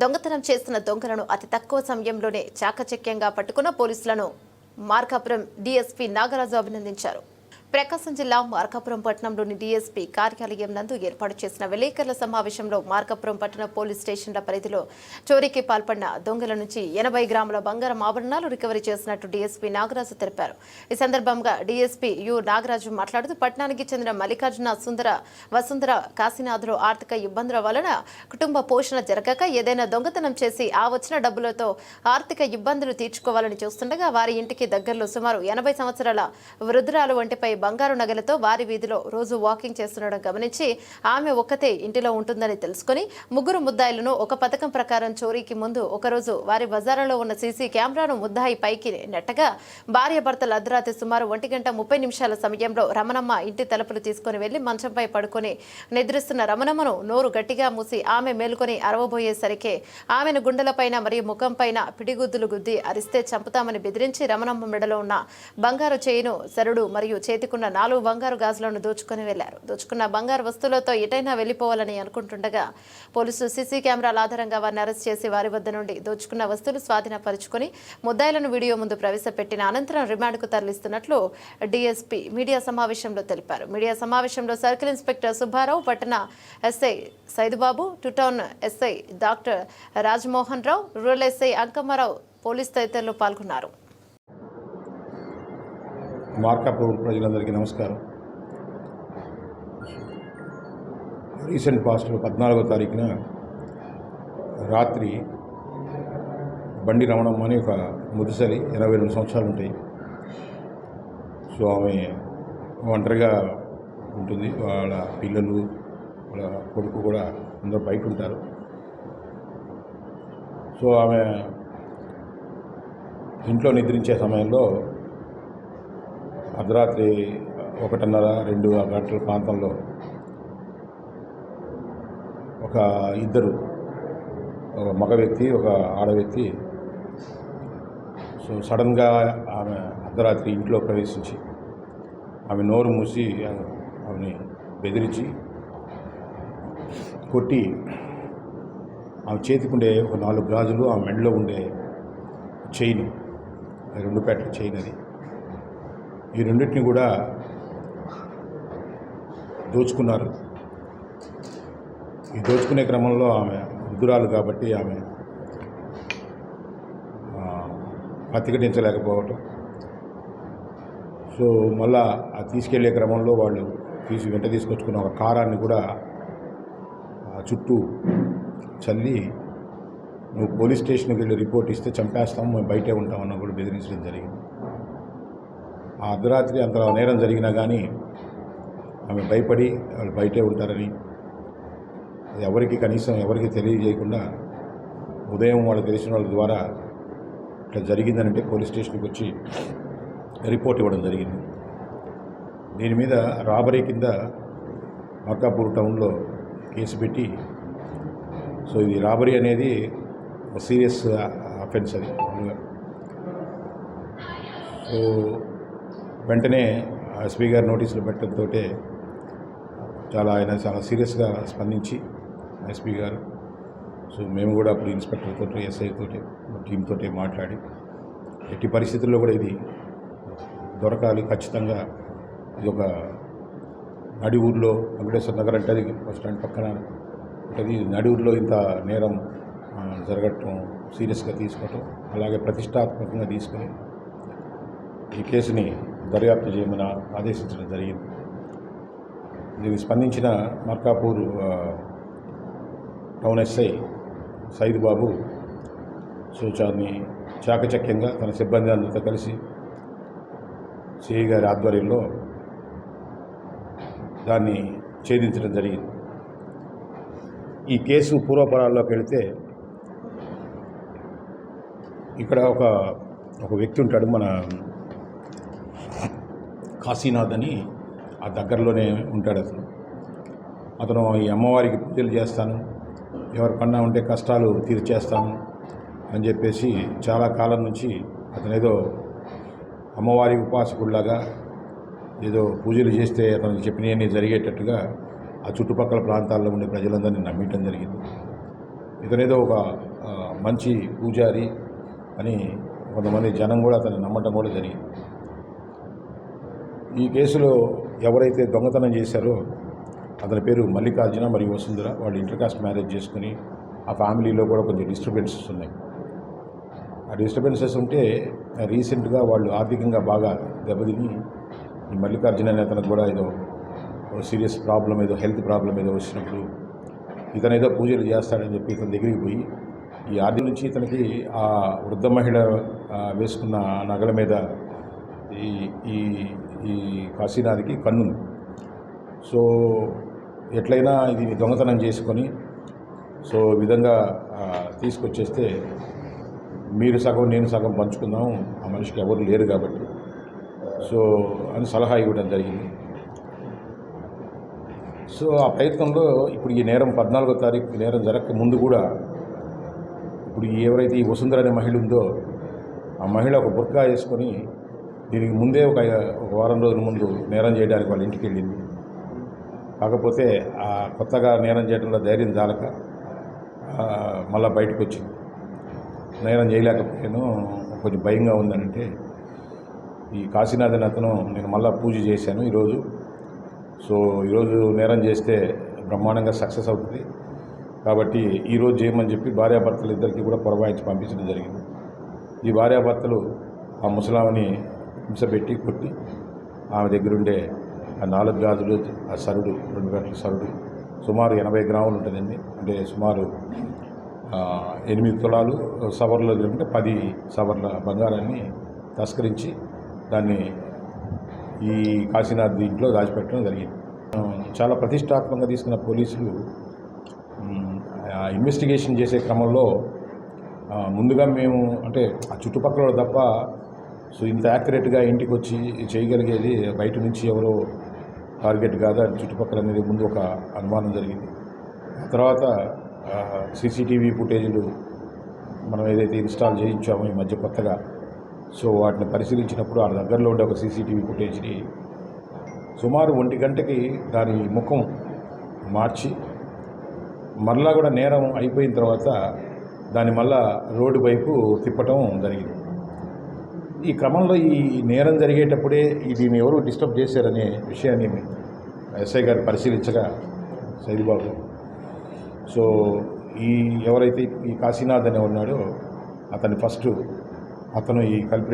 దొంగతనం చేస్తున్న దొంగలను అతి తక్కువ సమయంలోనే చాకచక్యంగా పట్టుకున్న పోలీసులను మార్కాపురం డీఎస్పీ నాగరాజు అభినందించారు. ప్రకాశం జిల్లా మార్కాపురం పట్టణంలోని డీఎస్పీ కార్యాలయం నందు ఏర్పాటు చేసిన విలేకరుల సమావేశంలో మార్కాపురం పట్టణ పోలీస్ స్టేషన్ల పరిధిలో చోరీకి పాల్పడిన దొంగల నుంచి ఎనభై గ్రాముల బంగారం ఆభరణాలు రికవరీ చేసినట్టు డీఎస్పీ నాగరాజు తెలిపారు. ఈ సందర్భంగా డీఎస్పీ యు. నాగరాజు మాట్లాడుతూ పట్టణానికి చెందిన మల్లికార్జున సుందర వసుంధర కాశీనాథులు ఆర్థిక ఇబ్బందుల వలన కుటుంబ పోషణ జరగక ఏదైనా దొంగతనం చేసి ఆ వచ్చిన డబ్బులతో ఆర్థిక ఇబ్బందులు తీర్చుకోవాలని చూస్తుండగా వారి ఇంటికి దగ్గరలో సుమారు ఎనభై సంవత్సరాల వృద్ధురాలు వంటిపై బంగారు నగలతో వారి వీధిలో రోజు వాకింగ్ చేస్తుండడం గమనించి ఆమె ఒక్కతే ఇంటిలో ఉంటుందని తెలుసుకుని ముగ్గురు ముద్దాయిలను ఒక పథకం ప్రకారం చోరీకి ముందు ఒకరోజు వారి బజారులో ఉన్న సీసీ కెమెరాను ముద్దాయి పైకి నెట్టగా భార్య భర్తలు అర్ధరాత్రి సుమారు ఒంటి గంట ముప్పై నిమిషాల సమయంలో రమణమ్మ ఇంటి తలుపులు తీసుకుని వెళ్ళి మంచంపై పడుకొని నిద్రిస్తున్న రమణమ్మను నోరు గట్టిగా మూసి ఆమె మేలుకొని అరవబోయేసరికి ఆమెను గుండెలపైన మరియు ముఖంపైన పిడిగుద్దులు గుద్ది అరిస్తే చంపుతామని బెదిరించి రమణమ్మ మెడలో ఉన్న బంగారు చేయిను సరుడు మరియు చేతికున్న నాలుగు బంగారు గాజులను దోచుకుని వెళ్ళారు దోచుకున్న బంగారు వస్తువులతో ఎటైనా వెళ్ళిపోవాలని అనుకుంటుండగా పోలీసులు సీసీ కెమెరాల ఆధారంగా వారిని అరెస్ట్ చేసి వారి వద్ద నుండి దోచుకున్న వస్తువులు స్వాధీనపరుచుకుని ముద్దాయిలను వీడియో ముందు ప్రవేశపెట్టిన అనంతరం రిమాండ్కు తరలిస్తున్నట్లు డీఎస్పీ మీడియా సమావేశంలో తెలిపారు. మీడియా సమావేశంలో సర్కిల్ ఇన్స్పెక్టర్ సుబ్బారావు పట్టణ SI Saidubabu two town SI doctor Rajamohan Rao rural SI Ankammarao police తదితరులు పాల్గొన్నారు. మార్కాపూర్ ప్రజలందరికీ నమస్కారం. రీసెంట్ పాస్ట్లో పద్నాలుగో తారీఖున రాత్రి బండి రమణమ్మ అని ఒక ముదిసరి ఎనభై రెండు సంవత్సరాలు ఉంటాయి. సో ఆమె ఒంటరిగా ఉంటుంది. వాళ్ళ పిల్లలు వాళ్ళ కొడుకు కూడా అందరూ బయట ఉంటారు. సో ఆమె ఇంట్లో నిద్రించే సమయంలో అర్ధరాత్రి ఒకటిన్నర రెండు గంటల ప్రాంతంలో ఒక ఇద్దరు ఒక మగ వ్యక్తి ఒక ఆడ వ్యక్తి సో సడన్గా ఆమె అర్ధరాత్రి ఇంట్లో ప్రవేశించి ఆమె నోరు మూసి ఆమెని బెదిరించి కొట్టి ఆమె చేతికుండే ఒక నాలుగు గాజులు ఆమె మెడలో ఉండే చైన్ రెండు పేటల చైన్ అది. ఈ రెండింటిని కూడా దోచుకున్నారు. ఈ దోచుకునే క్రమంలో ఆమె వృద్ధురాలు కాబట్టి ఆమె ఆ, ప్రతిఘటించలేకపోవటం. సో మళ్ళా ఆ తీసుకెళ్ళే క్రమంలో వాళ్ళు తీసి వెంట తీసుకొచ్చుకున్న ఒక కారాన్ని కూడా ఆ చుట్టూ చల్లి నువ్వు పోలీస్ స్టేషన్కి వెళ్ళి రిపోర్ట్ ఇస్తే చంపేస్తాం మేము బయటే ఉంటామన్న కూడా బెదిరించడం జరిగింది. ఆ అర్ధరాత్రి అంత నేరం జరిగినా కానీ ఆమె భయపడి వాళ్ళు బయటే ఉంటారని అది ఎవరికి కనీసం ఎవరికి తెలియజేయకుండా ఉదయం వాళ్ళు తెలిసిన వాళ్ళ ద్వారా ఇట్లా జరిగిందనంటే పోలీస్ స్టేషన్కి వచ్చి రిపోర్ట్ ఇవ్వడం జరిగింది. దీని మీద రాబరీ కింద మక్కాపూర్ టౌన్లో కేసు పెట్టి సో ఇది రాబరీ అనేది సీరియస్ అఫెన్స్ అది. సో వెంటనే ఎస్పీ గారు నోటీసులు పెట్టడంతో చాలా ఆయన చాలా సీరియస్గా స్పందించి ఎస్పీ గారు సో మేము కూడా అప్పుడు ఇన్స్పెక్టర్ తోటి ఎస్ఐ తోటి టీంతో మాట్లాడి ఎట్టి పరిస్థితుల్లో కూడా ఇది దొరకాలి ఖచ్చితంగా. ఇది ఒక నడి ఊర్లో వెంకటేశ్వర నగర్ అంటే అది బస్ స్టాండ్ పక్కన ఉంటుంది. నడి ఊర్లో ఇంత నేరం జరగటం సీరియస్గా తీసుకోవటం అలాగే ప్రతిష్టాత్మకంగా తీసుకొని ఈ కేసుని దర్యాప్తు చేయమని ఆదేశించడం జరిగింది. దీనికి స్పందించిన Markapur town SI Said Babu so చాకచక్యంగా తన సిబ్బంది అందరితో కలిసి సిఐ గారి ఆధ్వర్యంలో దాన్ని ఛేదించడం జరిగింది. ఈ కేసు పూర్వపరాల్లోకి వెళితే ఇక్కడ ఒక ఒక వ్యక్తి ఉంటాడు మన కాశీనాథ్ అని ఆ దగ్గరలోనే ఉంటాడు అతను. అతను ఈ అమ్మవారికి పూజలు చేస్తాను ఎవరికన్నా ఉంటే కష్టాలు తీర్చేస్తాను అని చెప్పేసి చాలా కాలం నుంచి అతను ఏదో అమ్మవారి ఉపాసకుడిలాగా ఏదో పూజలు చేస్తే అతను చెప్పినవన్నీ జరిగేటట్టుగా ఆ చుట్టుపక్కల ప్రాంతాల్లో ఉండే ప్రజలందరినీ నమ్మించడం జరిగింది. ఇతనేదో ఒక మంచి పూజారి అని కొంతమంది జనం కూడా అతన్ని నమ్మటం కూడా జరిగింది. ఈ కేసులో ఎవరైతే దొంగతనం చేశారో అతని పేరు మల్లికార్జున మరియు వసుంధర వాళ్ళు ఇంటర్కాస్ట్ మ్యారేజ్ చేసుకుని ఆ ఫ్యామిలీలో కూడా కొంచెం డిస్టర్బెన్సెస్ ఉన్నాయి. ఆ డిస్టర్బెన్సెస్ ఉంటే రీసెంట్గా వాళ్ళు ఆర్థికంగా బాగా దెబ్బతిని ఈ మల్లికార్జున అనే అతనికి కూడా ఏదో సీరియస్ ప్రాబ్లం ఏదో హెల్త్ ప్రాబ్లం ఏదో వచ్చినప్పుడు ఇతను ఏదో పూజలు చేస్తాడని చెప్పి ఇతని దగ్గరికి పోయి ఈ ఆర్థిక నుంచి ఇతనికి ఆ వృద్ధ మహిళ వేసుకున్న నగల మీద ఈ ఈ ఈ కాశీనాథ్కి కన్నుంది. సో ఎట్లయినా ఇది దొంగతనం చేసుకొని సో విధంగా తీసుకొచ్చేస్తే మీరు సగం నేను సగం పంచుకుందాం. ఆ మనిషికి ఎవరు లేరు కాబట్టి. సో అని సలహా ఇవ్వడం జరిగింది. సో ఆ ప్రయత్నంలో ఇప్పుడు ఈ నేరం పద్నాలుగో తారీఖు నేరం జరగక ముందు కూడా ఇప్పుడు ఎవరైతే ఈ వసుంధర అనే మహిళ ఉందో ఆ మహిళ ఒక బుర్కా వేసుకొని దీనికి ముందే ఒక ఒక వారం రోజుల ముందు నేరం చేయడానికి వాళ్ళ ఇంటికి వెళ్ళింది. కాకపోతే ఆ కొత్తగా నేరం చేయడంలో ధైర్యం చాలక మళ్ళీ బయటకు వచ్చింది నేరం చేయలేకపోయాను. కొంచెం భయంగా ఉందనంటే ఈ కాశీనాథన్ అతను నేను మళ్ళీ పూజ చేశాను ఈరోజు. సో ఈరోజు నేరం చేస్తే బ్రహ్మాండంగా సక్సెస్ అవుతుంది. కాబట్టి ఈరోజు చేయమని చెప్పి భార్యాభర్తలు ఇద్దరికి కూడా పొరవాయించి పంపించడం జరిగింది. ఈ భార్యాభర్తలు ఆ ముసలామని హింసపెట్టి కొట్టి ఆమె దగ్గరుండే ఆ నాలుగు గాజులు ఆ సరుడు రెండు గంటల సరుడు సుమారు ఎనభై గ్రాములు ఉంటుందండి. అంటే సుమారు ఎనిమిది తులాలు సవర్లు అంటే పది సవర్ల బంగారాన్ని తస్కరించి దాన్ని ఈ కాశీనాథ్ దీంట్లో దాచిపెట్టడం జరిగింది. చాలా ప్రతిష్టాత్మకంగా తీసుకున్న పోలీసులు ఆ ఇన్వెస్టిగేషన్ చేసే క్రమంలో ముందుగా మేము అంటే ఆ చుట్టుపక్కల తప్ప సో ఇంత యాక్యురేట్గా ఇంటికి వచ్చి చేయగలిగేది బయట నుంచి ఎవరో టార్గెట్ కాదా? చుట్టుపక్కల అనేది ముందు ఒక అనుమానం జరిగింది. తర్వాత సీసీటీవీ ఫుటేజీలు మనం ఏదైతే ఇన్స్టాల్ చేయించామో ఈ మధ్య కొత్తగా సో వాటిని పరిశీలించినప్పుడు ఆ దగ్గరలో ఉండే ఒక సీసీటీవీ ఫుటేజ్ని సుమారు ఒంటి గంటకి దాని ముఖం మార్చి మరలా కూడా నేరం అయిపోయిన తర్వాత దాన్ని మళ్ళా రోడ్డు వైపు తిప్పటం జరిగింది. ఈ క్రమంలో ఈ నేరం జరిగేటప్పుడే దీన్ని ఎవరు డిస్టర్బ్ చేశారనే విషయాన్ని ఎస్ఐ గారు పరిశీలించగా సైదుబాబు సో ఈ ఎవరైతే ఈ కాశీనాథ్ అనే ఉన్నాడో అతని ఫస్ట్ అతను ఈ కల్పి